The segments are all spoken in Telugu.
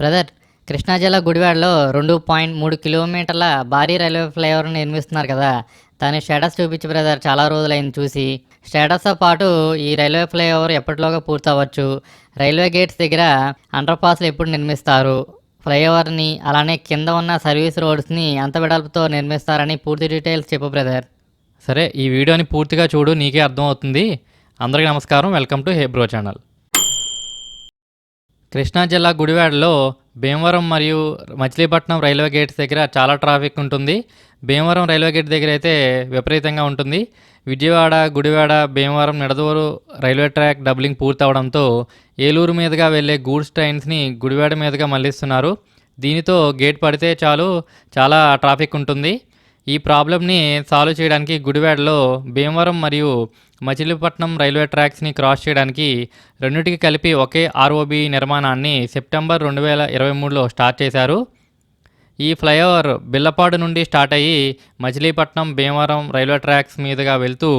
బ్రదర్ కృష్ణా జిల్లా గుడివాడలో రెండు పాయింట్ మూడు కిలోమీటర్ల భారీ రైల్వే ఫ్లైఓవర్ నిర్మిస్తున్నారు కదా. దాని స్టేటస్ చూపించి బ్రదర్ చాలా రోజులైంది చూసి. స్టేటస్తో పాటు ఈ రైల్వే ఫ్లైఓవర్ ఎప్పటిలోగా పూర్తవచ్చు రైల్వే గేట్స్ దగ్గర అండర్ పాస్లు ఎప్పుడు నిర్మిస్తారు? ఫ్లైఓవర్ని అలానే కింద ఉన్న సర్వీస్ రోడ్స్ని ఎంత వెడల్పుతో నిర్మిస్తారని పూర్తి డీటెయిల్స్ చెప్పు బ్రదర్. సరే ఈ వీడియోని పూర్తిగా చూడు నీకే అర్థమవుతుంది. అందరికీ నమస్కారం. Welcome to హేబ్రో channel. కృష్ణా జిల్లా గుడివాడలో భీమవరం మరియు మచిలీపట్నం రైల్వే గేట్ దగ్గర చాలా ట్రాఫిక్ ఉంటుంది. భీమవరం రైల్వే గేట్ దగ్గర అయితే విపరీతంగా ఉంటుంది. Vijayawada Gudivada Bhimavaram Nidaduru railway track doubling పూర్తవడంతో Eluru మీదుగా వెళ్ళే గూడ్స్ ట్రైన్స్ని గుడివాడ మీదుగా మళ్ళిస్తున్నారు దీనితో గేట్ పడితే చాలు చాలా ట్రాఫిక్ ఉంటుంది. ఈ ప్రాబ్లమ్ని సాల్వ్ చేయడానికి గుడివాడలో భీమవరం మరియు మచిలీపట్నం రైల్వే ట్రాక్స్ని క్రాస్ చేయడానికి రెండింటికి కలిపి ఒకే ఆర్ఓబి నిర్మాణాన్ని సెప్టెంబర్ రెండు వేల ఇరవై మూడులో స్టార్ట్ చేశారు. ఈ ఫ్లైఓవర్ బిల్లపాడు నుండి స్టార్ట్ అయ్యి మచిలీపట్నం భీమవరం రైల్వే ట్రాక్స్ మీదుగా వెళ్తూ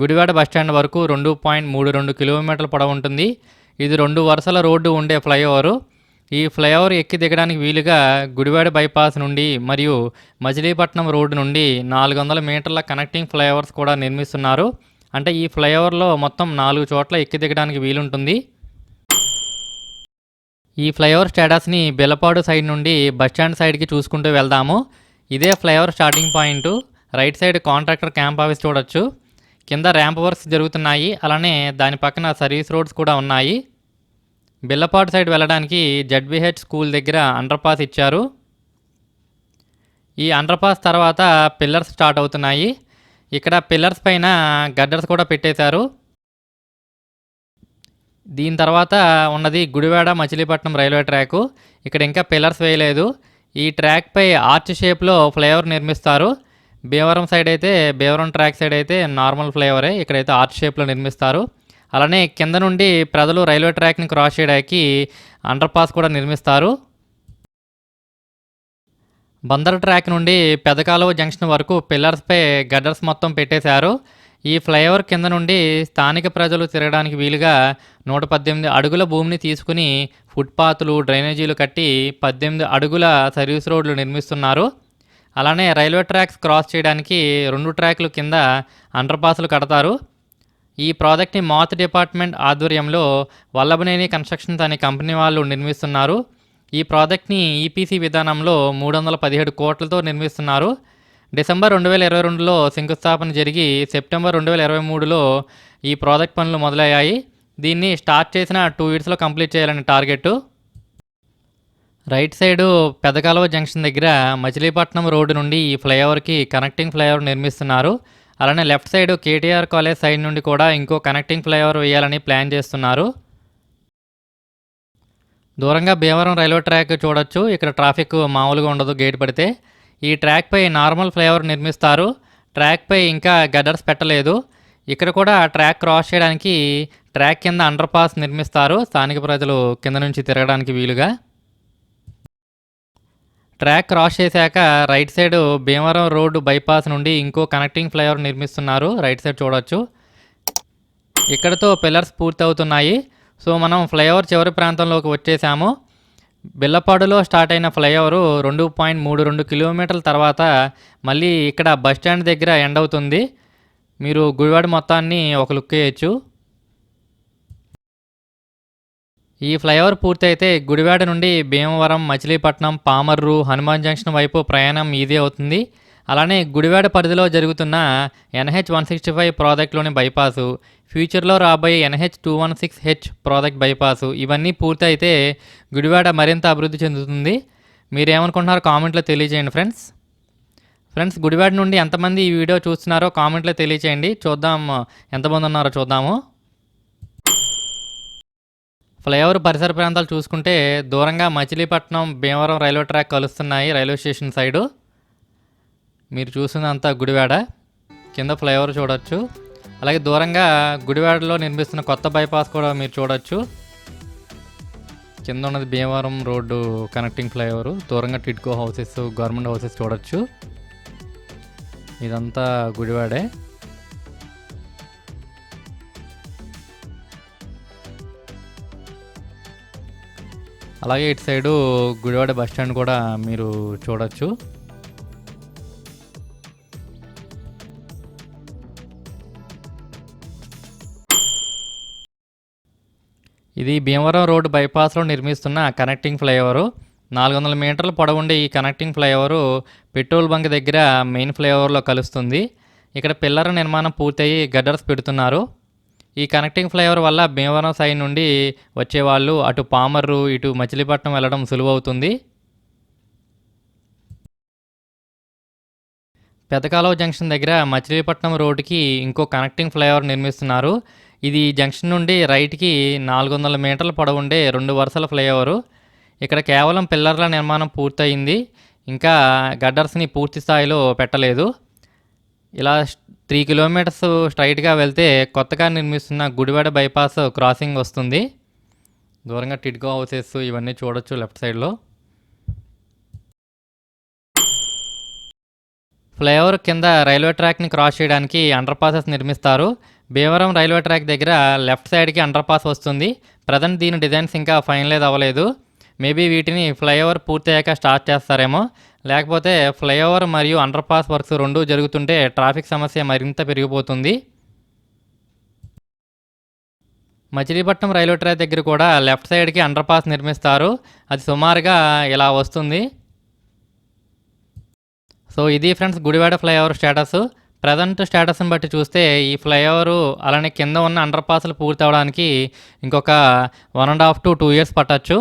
గుడివాడ బస్టాండ్ వరకు రెండు పాయింట్ మూడు రెండు కిలోమీటర్ల పొడవు ఉంటుంది. ఇది రెండు వరుసల రోడ్డు ఉండే ఫ్లైఓవరు. ఈ ఫ్లైఓవర్ ఎక్కి దిగడానికి వీలుగా గుడివాడ బైపాస్ నుండి మరియు మచిలీపట్నం రోడ్డు నుండి నాలుగు వందల మీటర్ల కనెక్టింగ్ ఫ్లైఓవర్స్ కూడా నిర్మిస్తున్నారు. అంటే ఈ ఫ్లైఓవర్లో మొత్తం నాలుగు చోట్ల ఎక్కి దిగడానికి వీలుంటుంది. ఈ ఫ్లైఓవర్ స్టేటస్ని బెల్లపాడు సైడ్ నుండి బస్టాండ్ సైడ్కి చూసుకుంటూ వెళ్దాము. ఇదే flyover starting point. Right side contractor camp office చూడొచ్చు. కింద ర్యాంప్ వర్క్స్ జరుగుతున్నాయి. అలానే దాని పక్కన సర్వీస్ రోడ్స్ కూడా ఉన్నాయి. బిల్లపాడు సైడ్ వెళ్ళడానికి జడ్బిహెచ్ స్కూల్ దగ్గర అండర్ పాస్ ఇచ్చారు. ఈ అండర్ పాస్ తర్వాత పిల్లర్స్ స్టార్ట్ అవుతున్నాయి. ఇక్కడ పిల్లర్స్ పైన గడ్డర్స్ కూడా పెట్టేశారు. దీని తర్వాత ఉన్నది గుడివాడ మచిలీపట్నం రైల్వే ట్రాకు. ఇక్కడ ఇంకా పిల్లర్స్ వేయలేదు. ఈ ట్రాక్పై ఆర్చ్ షేప్లో ఫ్లైఓవర్ నిర్మిస్తారు. భీమవరం సైడ్ అయితే భీమవరం ట్రాక్ సైడ్ అయితే నార్మల్ ఫ్లైఓవరే ఇక్కడైతే ఆర్చ్ షేప్లో నిర్మిస్తారు. అలానే కింద నుండి ప్రజలు రైల్వే ట్రాక్ని క్రాస్ చేయడానికి అండర్ పాస్ కూడా నిర్మిస్తారు. బందర్ ట్రాక్ నుండి పెదకాలువ జంక్షన్ వరకు పిల్లర్స్పై గడ్డర్స్ మొత్తం పెట్టేశారు. ఈ ఫ్లైఓవర్ కింద నుండి స్థానిక ప్రజలు తిరగడానికి వీలుగా నూట పద్దెనిమిది అడుగుల భూమిని తీసుకుని ఫుట్పాత్లు డ్రైనేజీలు కట్టి పద్దెనిమిది అడుగుల సర్వీస్ రోడ్లు నిర్మిస్తున్నారు. అలానే రైల్వే ట్రాక్స్ క్రాస్ చేయడానికి రెండు ట్రాక్లు కింద అండర్పాస్లు కడతారు. ఈ ప్రాజెక్ట్ని మాత్ డిపార్ట్మెంట్ ఆధ్వర్యంలో వల్లభనేని కన్స్ట్రక్షన్స్ అనే కంపెనీ వాళ్ళు నిర్మిస్తున్నారు. ఈ ప్రాజెక్ట్ని ఈపీసీ విధానంలో మూడు వందల పదిహేడు కోట్లతో నిర్మిస్తున్నారు. డిసెంబర్ రెండు వేల ఇరవై రెండులో శంకుస్థాపన జరిగి సెప్టెంబర్ రెండు వేల ఇరవై మూడులో ఈ ప్రాజెక్ట్ పనులు మొదలయ్యాయి. దీన్ని స్టార్ట్ చేసిన టూ ఇయర్స్లో కంప్లీట్ చేయాలని target right side Pedakaluva junction దగ్గర మచిలీపట్నం రోడ్డు నుండి ఈ ఫ్లైఓవర్కి కనెక్టింగ్ ఫ్లైఓవర్ నిర్మిస్తున్నారు. అలానే left side KTR college side నుండి కూడా ఇంకో కనెక్టింగ్ ఫ్లైఓవర్ వేయాలని ప్లాన్ చేస్తున్నారు. దూరంగా భీమవరం రైల్వే ట్రాక్ చూడొచ్చు. ఇక్కడ ట్రాఫిక్ మామూలుగా ఉండదు గేట్ పడితే. ఈ ట్రాక్పై నార్మల్ ఫ్లైఓవర్ నిర్మిస్తారు. ట్రాక్పై ఇంకా గడర్స్ పెట్టలేదు. ఇక్కడ కూడా ట్రాక్ క్రాస్ చేయడానికి ట్రాక్ కింద అండర్ పాస్ నిర్మిస్తారు. స్థానిక ప్రజలు కింద నుంచి తిరగడానికి వీలుగా. ట్రాక్ క్రాస్ చేశాక right side Bhimavaram road bypass నుండి ఇంకో కనెక్టింగ్ ఫ్లైఓవర్ నిర్మిస్తున్నారు. రైట్ సైడ్ చూడొచ్చు. ఇక్కడతో పిల్లర్స్ పూర్తవుతున్నాయి. సో మనం ఫ్లైఓవర్ చివరి ప్రాంతంలోకి వచ్చేసాము. బిల్లపాడులో స్టార్ట్ అయిన ఫ్లైఓవర్ రెండు పాయింట్ మూడు రెండు కిలోమీటర్ల తర్వాత మళ్ళీ ఇక్కడ బస్ స్టాండ్ దగ్గర ఎండ్ అవుతుంది. మీరు గుడివాడ మొత్తాన్ని ఒక లుక్ వేయచ్చు. ఈ ఫ్లైఓవర్ పూర్తయితే గుడివాడ నుండి భీమవరం మచిలీపట్నం పామర్రు హనుమాన్ జంక్షన్ వైపు ప్రయాణం ఈజీ అవుతుంది. అలానే గుడివాడ పరిధిలో జరుగుతున్న ఎన్హెచ్ వన్ సిక్స్టీ ఫైవ్ ప్రాజెక్ట్లోని బైపాసు ఫ్యూచర్లో రాబోయే NH two one six H project bypass ఇవన్నీ పూర్తయితే గుడివాడ మరింత అభివృద్ధి చెందుతుంది. మీరేమనుకుంటున్నారో కామెంట్లో తెలియజేయండి ఫ్రెండ్స్. ఫ్రెండ్స్ గుడివాడ నుండి ఎంతమంది ఈ వీడియో చూస్తున్నారో కామెంట్లో తెలియచేయండి. చూద్దాం ఎంతమంది ఉన్నారో చూద్దాము. ఫ్లైఓవర్ పరిసర ప్రాంతాలు చూసుకుంటే దూరంగా మచిలీపట్నం భీమవరం రైల్వే ట్రాక్ కలుస్తున్నాయి రైల్వే స్టేషన్ సైడు. మీరు చూసిందంతా గుడివాడ. కింద ఫ్లైఓవర్ చూడొచ్చు. అలాగే దూరంగా గుడివాడలో నిర్మిస్తున్న కొత్త బైపాస్ కూడా మీరు చూడొచ్చు. కింద ఉన్నది భీమవరం రోడ్డు కనెక్టింగ్ ఫ్లైఓవర్. దూరంగా టిడ్కో హౌసెస్ గవర్నమెంట్ హౌసెస్ చూడొచ్చు. ఇదంతా గుడివాడే. అలాగే ఇటు సైడు గుడివాడ బస్ స్టాండ్ కూడా మీరు చూడొచ్చు. ఇది భీమవరం రోడ్డు బైపాస్లో నిర్మిస్తున్న కనెక్టింగ్ ఫ్లైఓవరు. నాలుగు వందల మీటర్ల పొడవుండే ఈ కనెక్టింగ్ ఫ్లైఓవరు పెట్రోల్ బంక్ దగ్గర మెయిన్ ఫ్లైఓవర్లో కలుస్తుంది. ఇక్కడ పిల్లర్ నిర్మాణం పూర్తయి గడ్డర్స్ పెడుతున్నారు. ఈ కనెక్టింగ్ ఫ్లైఓవర్ వల్ల భీమవరం సైడ్ నుండి వచ్చేవాళ్ళు అటు పామర్రు ఇటు మచిలీపట్నం వెళ్ళడం సులువవుతుంది. పెదకాలువ జంక్షన్ దగ్గర మచిలీపట్నం రోడ్డుకి ఇంకో కనెక్టింగ్ ఫ్లైఓవర్ నిర్మిస్తున్నారు. ఇది జంక్షన్ నుండి రైట్కి నాలుగు వందల మీటర్ల పొడవుండే రెండు వరుసల ఫ్లైఓవరు. ఇక్కడ కేవలం పిల్లర్ల నిర్మాణం పూర్తయింది. ఇంకా గడ్డర్స్ని పూర్తి స్థాయిలో పెట్టలేదు. ఇలా త్రీ కిలోమీటర్స్ స్ట్రైట్గా వెళ్తే కొత్తగా నిర్మిస్తున్న గుడివాడ బైపాస్ క్రాసింగ్ వస్తుంది. దూరంగా టిడ్కో హౌసెస్ ఇవన్నీ చూడొచ్చు లెఫ్ట్ సైడ్లో. ఫ్లైఓవర్ కింద రైల్వే ట్రాక్ని క్రాస్ చేయడానికి అండర్ పాసెస్ నిర్మిస్తారు. భీమవరం రైల్వే ట్రాక్ దగ్గర లెఫ్ట్ సైడ్కి అండర్ పాస్ వస్తుంది. ప్రజెంట్ దీని డిజైన్స్ ఇంకా ఫైనలైజ్ అవ్వలేదు. మేబీ వీటిని ఫ్లైఓవర్ పూర్తయ్యాక స్టార్ట్ చేస్తారేమో. లేకపోతే ఫ్లైఓవర్ మరియు అండర్ పాస్ వర్క్స్ రెండూ జరుగుతుంటే ట్రాఫిక్ సమస్య మరింత పెరిగిపోతుంది. మచిలీపట్నం రైల్వే ట్రాక్ దగ్గర కూడా లెఫ్ట్ సైడ్కి అండర్ పాస్ నిర్మిస్తారు. అది సుమారుగా ఇలా వస్తుంది. సో ఇది friends Gudivada flyover status. Present స్టేటస్ని బట్టి చూస్తే ఈ ఫ్లైఓవర్ అలానే కింద ఉన్న అండర్ పాస్లు పూర్తి అవడానికి ఇంకొక one and half to two years పట్టచ్చు.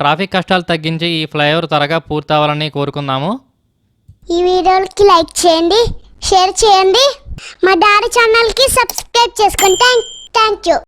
ట్రాఫిక్ కష్టాలు తగ్గించి ఈ ఫ్లైఓవర్ త్వరగా పూర్తి అవ్వాలని కోరుకుందాము. ఈ వీడియోకి లైక్ చేయండి షేర్ చేయండి. మా డాడీ ఛానల్కి సబ్స్క్రైబ్ చేసుకోండి థ్యాంక్ థ్యాంక్ యూ.